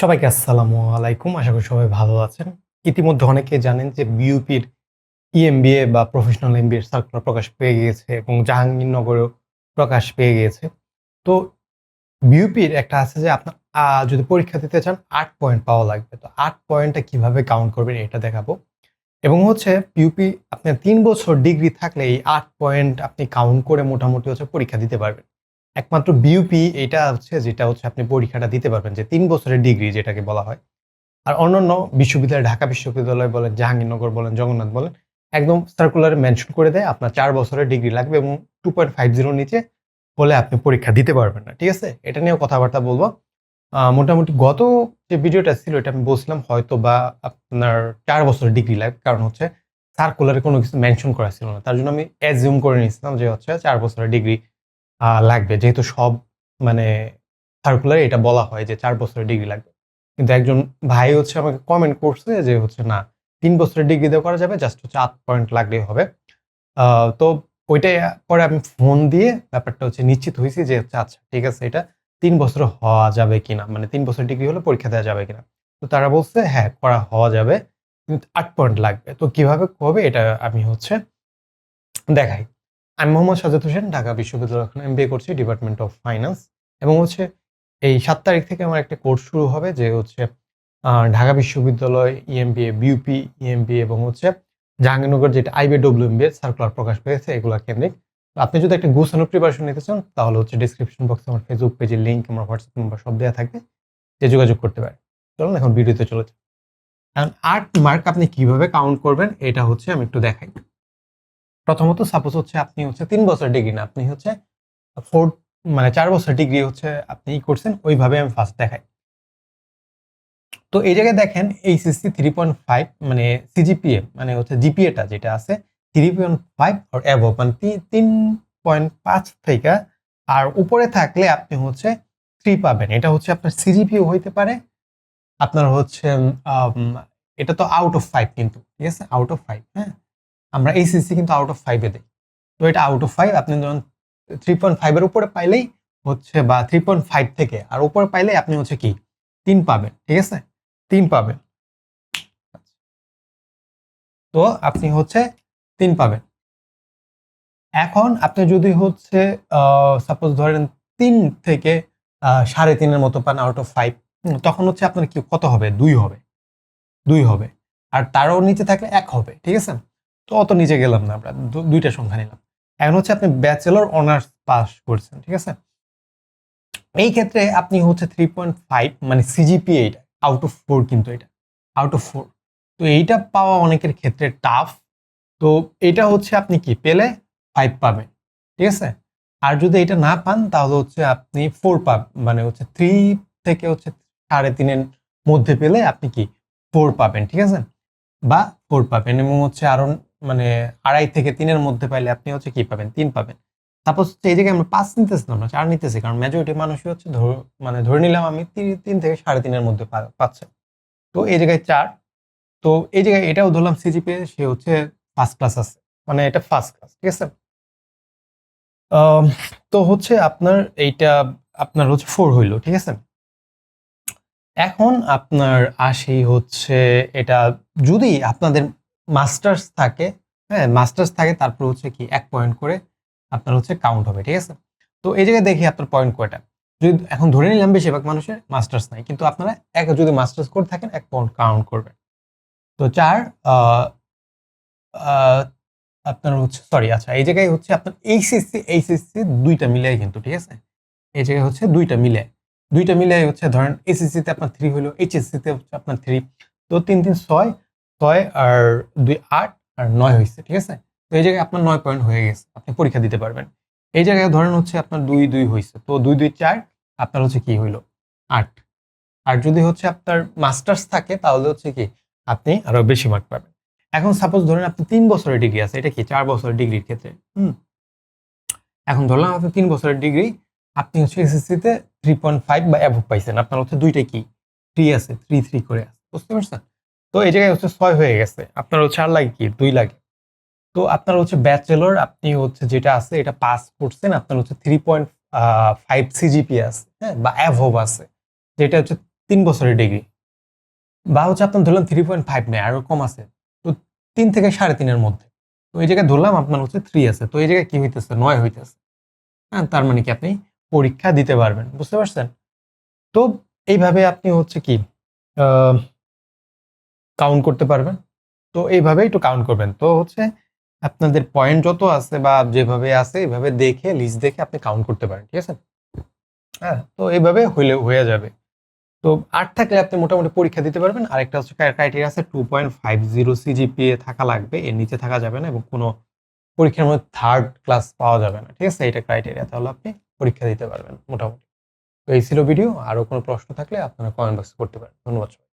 সবাইকে আসসালামু আলাইকুম। আশা করি সবাই ভালো আছেন। ইতিমধ্যে অনেকে জানেন যে বিউপির ইএমবিএ বা প্রফেশনাল এমবিএ সার্কুলার প্রকাশ পেয়ে গিয়েছে এবং জাহাঙ্গীরনগরেও প্রকাশ পেয়ে গিয়েছে। তো বিউপির একটা আছে যে আপনার যদি পরীক্ষা দিতে চান, আট পয়েন্ট পাওয়া লাগবে। তো আট পয়েন্টটা কীভাবে কাউন্ট করবেন এটা দেখাবো। এবং হচ্ছে বিউপি আপনার তিন বছর ডিগ্রি থাকলে এই আট পয়েন্ট আপনি কাউন্ট করে মোটামুটি হচ্ছে পরীক্ষা দিতে পারবেন। একমাত্র বিউপি এটা হচ্ছে যেটা হচ্ছে আপনি পরীক্ষাটা দিতে পারবেন যে তিন বছরের ডিগ্রি যেটাকে বলা হয়। আর অন্যান্য বিশ্ববিদ্যালয়, ঢাকা বিশ্ববিদ্যালয় বলেন, জাহাঙ্গীরনগর বলেন, জগন্নাথ বলেন, একদম সার্কুলারে মেনশন করে দেয় আপনার চার বছরের ডিগ্রি লাগবে এবং টু পয়েন্ট ফাইভ জিরোর নিচে হলে আপনি পরীক্ষা দিতে পারবেন না, ঠিক আছে? এটা নিয়েও কথাবার্তা বলব। মোটামুটি গত যে ভিডিওটা ছিল এটা আমি বলছিলাম হয়তো বা আপনার চার বছরের ডিগ্রি লাগবে, কারণ হচ্ছে সার্কুলারে কোনো কিছু মেনশন করা ছিল না। তার জন্য আমি অ্যাজিউম করে নিয়েছিলাম যে হচ্ছে চার বছরের ডিগ্রি লাগবে। যেহেতু সব মানে সার্কুলারে এটা বলা হয় যে চার বছরের ডিগ্রি লাগবে। কিন্তু একজন ভাই হচ্ছে আমাকে কমেন্ট করছে যে হচ্ছে, না, তিন বছরের ডিগ্রি দিয়ে করা যাবে জাস্ট হচ্ছে আট পয়েন্ট লাগলেই হবে। তো ওইটাই পরে আমি ফোন দিয়ে ব্যাপারটা হচ্ছে নিশ্চিত হয়েছি যে হচ্ছে আচ্ছা ঠিক আছে, এটা তিন বছর হওয়া যাবে কিনা? মানে তিন বছর ডিগ্রি হলে পরীক্ষা দেওয়া যাবে কিনা? তো তারা বলছে হ্যাঁ করা, হওয়া যাবে, কিন্তু আট পয়েন্ট লাগবে। তো কীভাবে হবে এটা আমি হচ্ছে দেখাই। আমি মোহাম্মদ সাজাদ হোসেন, ঢাকা বিশ্ববিদ্যালয় এখন এমবিএ করছি ডিপার্টমেন্ট অফ ফাইন্যান্স এবং হচ্ছে এই সাত তারিখ থেকে আমার একটা কোর্স শুরু হবে যে হচ্ছে ঢাকা বিশ্ববিদ্যালয় ইএমবিএ বিউপি ইএমবিএ এবং হচ্ছে জাহাঙ্গীরনগর যেটা আইবি ডব্লিউ এমবিএ সার্কুলার প্রকাশ পেয়েছে, এগুলো কেন্দ্রিক। আপনি যদি একটা গুছানো প্রিপারেশন নিতে চান, তাহলে হচ্ছে ডিসক্রিপশন বক্সে আমার ফেসবুক পেজের লিঙ্ক আমার হোয়াটসঅ্যাপ নাম্বার সব দেওয়া থাকবে, যে যোগাযোগ করতে পারে চলুন এখন ভিডিওতে চলে যাই। এখন আট মার্ক আপনি কীভাবে কাউন্ট করবেন, এটা হচ্ছে আমি একটু দেখাই। প্রথমত সাপোজ হচ্ছে আপনি হচ্ছে তিন বছর ডিগ্রি না, আপনি হচ্ছে ফোর মানে চার বছর ডিগ্রি হচ্ছে আপনি করছেন, ওইভাবে আমি ফার্স্ট দেখাই। তো এই জায়গায় দেখেন এইচএসসি থ্রি পয়েন্ট ফাইভ মানে সিজিপিএ মানে হচ্ছে জিপিএটা যেটা আছে থ্রি পয়েন্ট ফাইভ আর অ্যাভো মানে তিন পয়েন্ট পাঁচ থেকে আর উপরে থাকলে আপনি হচ্ছে থ্রি পাবেন। এটা হচ্ছে আপনার সিজিপিও হইতে পারে, আপনার হচ্ছে এটা তো আউট অফ ফাইভ কিন্তু, ঠিক আছে? আউট অফ ফাইভ হ্যাঁ? আমরা এইচএসসি কিন্তু আউট অফ ফাইভে দিই। তো এটা আউট অফ ফাইভ আপনি যখন থ্রি পয়েন্ট ফাইভের উপরে পাইলেই হচ্ছে বা থ্রি পয়েন্ট ফাইভ থেকে, আর উপরে পাইলেই আপনি হচ্ছে কি? তিন পাবেন, ঠিক আছে? তিন পাবেন। তো আপনি হচ্ছে তিন পাবেন। এখন আপনি যদি হচ্ছে সাপোজ ধরেন তিন থেকে সাড়ে তিনের মতো পান আউট অফ ফাইভ তখন হচ্ছে আপনার কি, কত হবে? দুই হবে। দুই হবে। আর তারও নিচে থাকলে এক হবে, ঠিক আছে? তো অত নিচে গেলাম না আমরা দুইটা সংখ্যা নিলাম। এখন হচ্ছে আপনি ব্যাচেলর অনার্স পাস করছেন, ঠিক আছে? এই ক্ষেত্রে আপনি হচ্ছে থ্রি পয়েন্ট ফাইভ মানে সিজিপি এইটা আউট অফ ফোর কিন্তু এটা আউট অফ ফোর তো এইটা পাওয়া অনেকের ক্ষেত্রে টাফ তো এটা হচ্ছে আপনি কি, পেলে ফাইভ পাবেন, ঠিক আছে? আর যদি এটা না পান, তাহলে হচ্ছে আপনি ফোর পাব মানে হচ্ছে থ্রি থেকে হচ্ছে সাড়ে তিনের মধ্যে পেলে আপনি কি ফোর পাবেন, ঠিক আছে? বা ফোর পাবেন এবং হচ্ছে আরও মানে আড়াই থেকে তিনের মধ্যে পাইলে আপনি হচ্ছে কি পাবেন? তিন পাবেন। সাপোজ এই জায়গায় আমরা পাঁচ নিতেছি না চার নিতেছি, কারণ মেজরিটি মানুষই হচ্ছে মানে ধরে নিলাম আমি তিন- থেকে সাড়ে তিনের মধ্যে পাচ্ছে। তো এই জায়গায় চার, তো এই জায়গায় এটাও ধরলাম সিজিপি সে হচ্ছে ফার্স্ট ক্লাস আছে। মানে এটা ফার্স্ট ক্লাস ঠিক আছে? তো হচ্ছে আপনার এইটা, আপনার হচ্ছে ফোর হইল, ঠিক আছে? এখন আপনার আসি হচ্ছে এটা যদি আপনাদের মাস্টার্স থাকে হ্যাঁ মাস্টার্স থাকে, তারপর হচ্ছে কি এক পয়েন্ট করে আপনার হচ্ছে কাউন্ট হবে, ঠিক আছে? তো এই জায়গায় দেখি আপনার পয়েন্ট কয়টা। যদি এখন ধরে নিলাম বেশিরভাগ মানুষের মাস্টার্স নাই, কিন্তু আপনারা এক, যদি মাস্টার্স করে থাকেন, এক পয়েন্ট কাউন্ট করবেন। তো চার আপনার হচ্ছে সরি আচ্ছা এই জায়গায় হচ্ছে আপনার এইচএসসি এইচএসসি দুইটা মিলাই কিন্তু, ঠিক আছে? এই জায়গায় হচ্ছে দুইটা মিলে দুইটা মিলে হচ্ছে ধরেন এসএসসি তে আপনার থ্রি হলো এইচএসসিতে হচ্ছে আপনার থ্রি তো তিন তিন, ছয় ছয় আর দুই আট আর নয় হয়েছে, ঠিক আছে? তো এই জায়গায় আপনার নয় পয়েন্ট হয়ে গেছে, আপনি পরীক্ষা দিতে পারবেন। এই জায়গায় ধরেন হচ্ছে আপনার দুই দুই হয়েছে, তো দুই দুই, চার, আপনার হচ্ছে কি হইল? আট। আর যদি হচ্ছে আপনার মাস্টার্স থাকে, তাহলে হচ্ছে কি, আপনি আরও বেশি মার্ক পাবেন। এখন সাপোজ ধরেন আপনি তিন বছরের ডিগ্রি আছে, এটা কি চার বছরের ডিগ্রির ক্ষেত্রে? হুম। এখন ধরলাম আপনি তিন বছরের ডিগ্রি আপনি হচ্ছে এসএসসি তে থ্রি পয়েন্ট ফাইভ বা অ্যাভব পাইছেন, আপনার হচ্ছে দুইটাই কি? থ্রি আছে থ্রি থ্রি করে আছে, বুঝতে পারছেন? তো এই জায়গায় হচ্ছে ছয় হয়ে গেছে। আপনার হচ্ছে আর লাগে কি? দুই লাগে। তো আপনার হচ্ছে ব্যাচেলর আপনি হচ্ছে যেটা আছে, এটা পাস করছেন, আপনার হচ্ছে থ্রি পয়েন্ট ফাইভ সিজিপি আছে হ্যাঁ বা অ্যাভব আছে, যেটা হচ্ছে তিন বছরের ডিগ্রি বা হচ্ছে আপনার ধরলাম থ্রি পয়েন্ট ফাইভ নেই আরও কম আছে, তো তিন থেকে সাড়ে তিনের মধ্যে। তো এই জায়গায় ধরলাম আপনার হচ্ছে থ্রি আছে, তো এই জায়গায় কি হইতেছে? নয় হইতেছে। হ্যাঁ তার মানে কি আপনি পরীক্ষা দিতে পারবেন, বুঝতে পারছেন? তো এইভাবে আপনি হচ্ছে কি কাউন্ট করতে পারবেন। তো এইভাবে একটু কাউন্ট করবেন। তো হচ্ছে আপনাদের পয়েন্ট যত আছে বা যেভাবে আছে, এইভাবে দেখে লিস্ট দেখে আপনি কাউন্ট করতে পারেন, ঠিক আছে? হ্যাঁ তো এইভাবে হইলে, হয়ে যাবে। তো আট থাকলে আপনি মোটামুটি পরীক্ষা দিতে পারবেন। আরেকটা হচ্ছে ক্রাইটেরিয়া আছে two point five zero CGPA থাকা লাগবে। এর নিচে থাকা যাবে না এবং কোনো পরীক্ষার মধ্যে থার্ড ক্লাস পাওয়া যাবে না, ঠিক আছে? এটা ক্রাইটেরিয়া তাহলে আপনি পরীক্ষা দিতে পারবেন মোটামুটি। তো এই ছিল ভিডিও আরও কোনো প্রশ্ন থাকলে আপনারা কমেন্ট বক্সে করতে পারেন। ধন্যবাদ